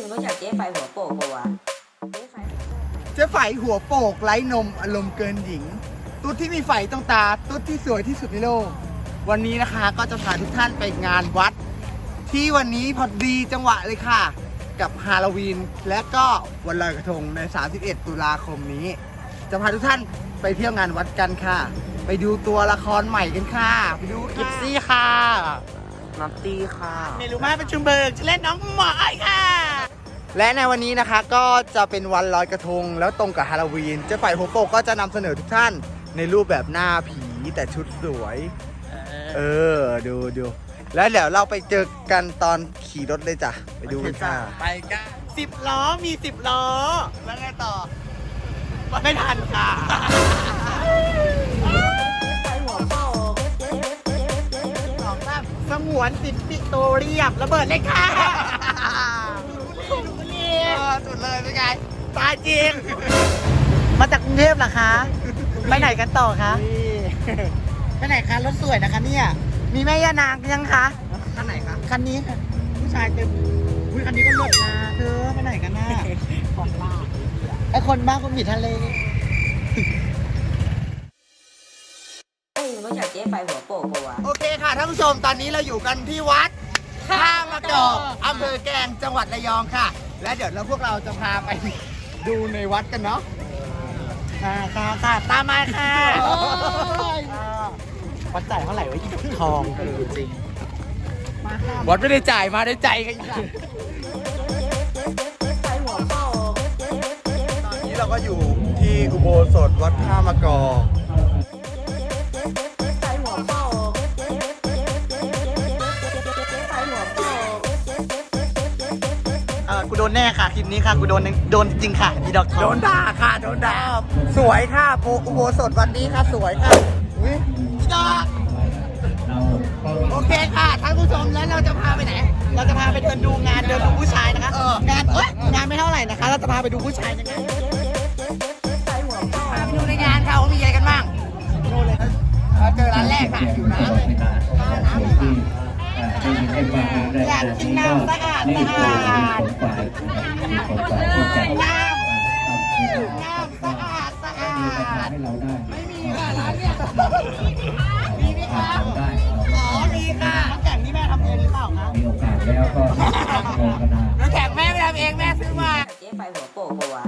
มึงรู้จักเจ๊ไฟหัวโปกปะวะเจ๊ไฟเจ๊ไฝหัวโปกไร้นมอารมณ์เกินหญิง ตุ๊ดที่มีไฝตรงตา ตุ๊ดที่สวยที่สุดในโลก วันนี้นะคะก็จะพาทุกท่านไปงานวัด ที่วันนี้พอดีจังหวะเลยค่ะ กับฮาโลวีนและก็วันลอยกระทงใน 31 ตุลาคมนี้ จะพาทุกท่านไปเที่ยวงานวัดกันค่ะ ไปดูตัวละครใหม่กันค่ะ ไปดูกิค่ะฟซี่ค่ะน็อตตี้ค่ะเมลูมาเป็นชุมเบิกจะเล่นน้องหมอยค่ะ และในวันนี้นะคะก็จะเป็นวันลอยกระทง แล้วตรงกับฮาโลวีนเจ๊ไฝหัวโปกก็จะนำเสนอทุกท่านในรูปแบบหน้าผีแต่ชุดสวย เออ ดูดูแล้วเดี๋ยวเราไปเจอกันตอนขี่รถเลยจ้ะ ไปดูกันค่ะไปกันสิบล้อมีสิบล้อ แล้วไงต่อ ไม่ทันค่ะไฟหัวโปกสองสามสงวนสิทธิโตเรียบระเบิดเลยค่ะเออ สุดเลยเป็นไงตายจริง มาจากกรุงเทพเหรอคะ ไปไหนกันต่อคะ ไปไหนคะรถสวยนะคะเนี่ยมีแม่ย่านางยังคะท่านไหนคะคันนี้ค่ะผู้ชายเต็มอุ้ยคันนี้ก็เลิศนะเธอไปไหนกันน่ะของบ้าไอคนบ้าก็มีทะเลเฮ้ยมึงรู้จักเจ๊ไฟหัวโปกปะวะโอเคค่ะท่านผู้ชมตอนนี้เราอยู่กันที่วัดท่ามะกอกอำเภอแกลงจังหวัดระยองค่ะ และเดี๋ยวเราพวกเราจะพาไปดูในวัดกันเนาะค่ะค่ะค่ะตามมาค่ะวัดจ่ายเท่าไหร่วะอีกทองจริงวัดไม่ได้จ่ายมาได้ใจกันไฟหัวโปกตอนนี้เราก็อยู่ที่อุโบสถวัดท่ามะกอก แน่ค่ะคลิปนี้ค่ะกูโดนโดนจริงค่ะอีดอกทองโดนด่าค่ะโดนด่าสวยค่ะโพอุโบสถวันนี้ค่ะสวยค่ะอุ๊ยอีดอกโอเคค่ะท่านผู้ชมแล้วเราจะพาไปไหน เราจะพาไปเดินดูงานเดินดูผู้ชายนะคะเอองานเอ้ยงานไม่เท่าไหร่นะคะ เราจะพาไปดูผู้ชายยังไงไฟหัวโปกพาไปดูในงานค่ะว่ามีอะไรกันบ้างดูเลยเราเจอร้านแรกค่ะอยู่ร้านเลย อยากกินน้ำสะอาดสะอาดน้ำน้ำสะอาดสะอาดไม่มีค่ะร้านเนี่ยมีไหมคะอ๋อมีค่ะน้ำแข็งนี่แม่ทำเองหรือเปล่าคะมีโอกาสแล้วก็โมทนาน้ำแข็งแม่ไม่ทำเองแม่ซื้อมาเจ๊ไฟหัวโปกปะวะ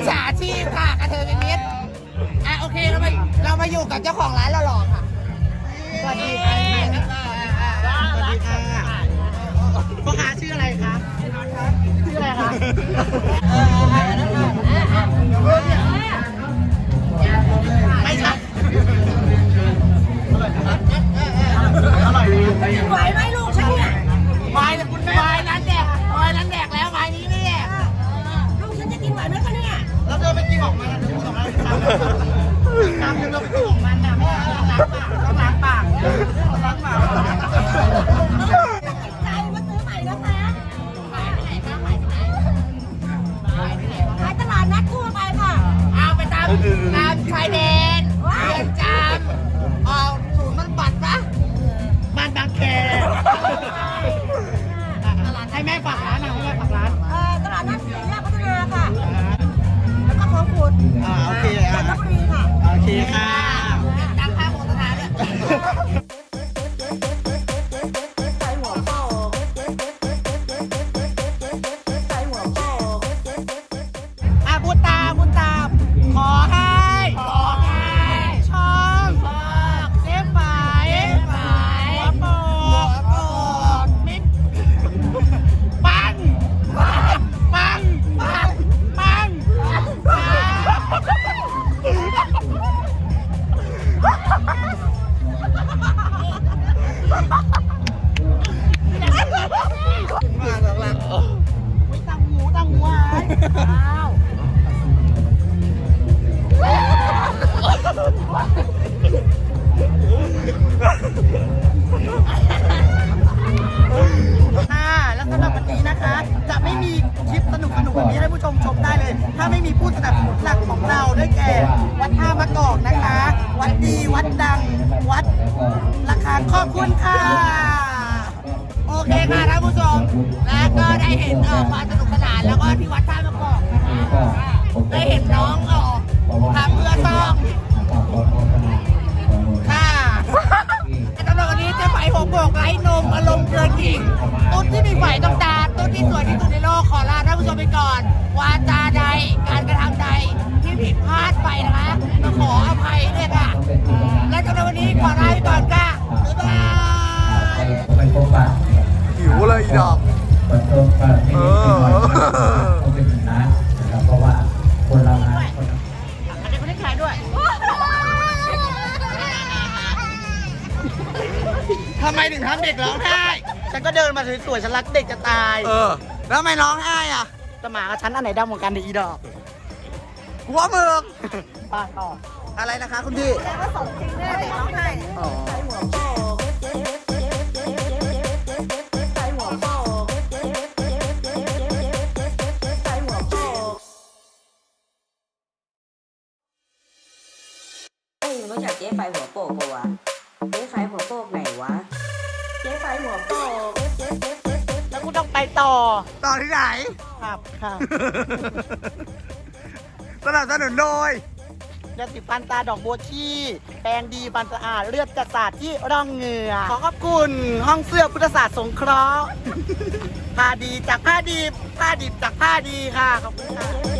จฉาชีพค่ะกระเทยเป็นมิตรอะโอเคเรามาเรามาอยู่กับเจ้าของร้านหล่อๆค่ะสวัสดีค่ะสวัสดีค่ะพ่อค้าชื่ออะไรคะชื่ออะไรคะ ขายที่ไหนคะขายที่ไหนขายตลาดนัดทั่วไปค่ะ เอาไปตามตามชายแดน และก็ได้เห็นเอ่อความสนุกสนานแล้วก็ที่วัดท่ามะกอกนะคะได้เห็นน้องออกทำเพื่อต้องค่ะสำหรับวันนี้เจ๊ไฝหงโบกไร้นมอารมณ์เกินหญิงตุ๊ดที่มีไฝต้องตาตุ๊ดที่สวยที่สุดในโลกขอลาท่านผู้ชมไปก่อน วาจาใดการกระทำใดที่ผิดพลาดไปนะคะ ขออภัยด้วยค่ะและสำหรับวันนี้ขอลาไปก่อนค่ะ ดอกเปิดตัวเปิดให้เด็กเป็นวันต้องเป็นอย่างนั้นนะครับเพราะว่าคนเรานะคนอันนี้คนนี้ขายด้วยทำไมถึงทำเด็กร้องไห้ ฉันก็เดินมาสวยๆฉันรักเด็กจะตาย เออ แล้วทำไมร้องไห้อะจะหมากับฉันอันไหนดำกว่ากันเดี๋ยวอีดอกกูว่ามึงป้าต่อ อะไรนะคะคุณพี่แสดงว่าสมจริงแน่เด็กร้องไห้เนี่ยอ๋อใส่หัว แล้วกูต้องไปต่อต่อที่ไหน ครับค่ะสนับสนุนโดยยาสีฟันตาดอกบัวขี้แปรงดีฟันสะอาดเลือดกระสาดที่ร่องเหงื่อขอขอบคุณห้องเสื้อพุทธศาสตร์สงเคราะห์ผ้าดีจากผ้าดีผ้าดิบจากผ้าดีค่ะขอบคุณค่ะเจ๊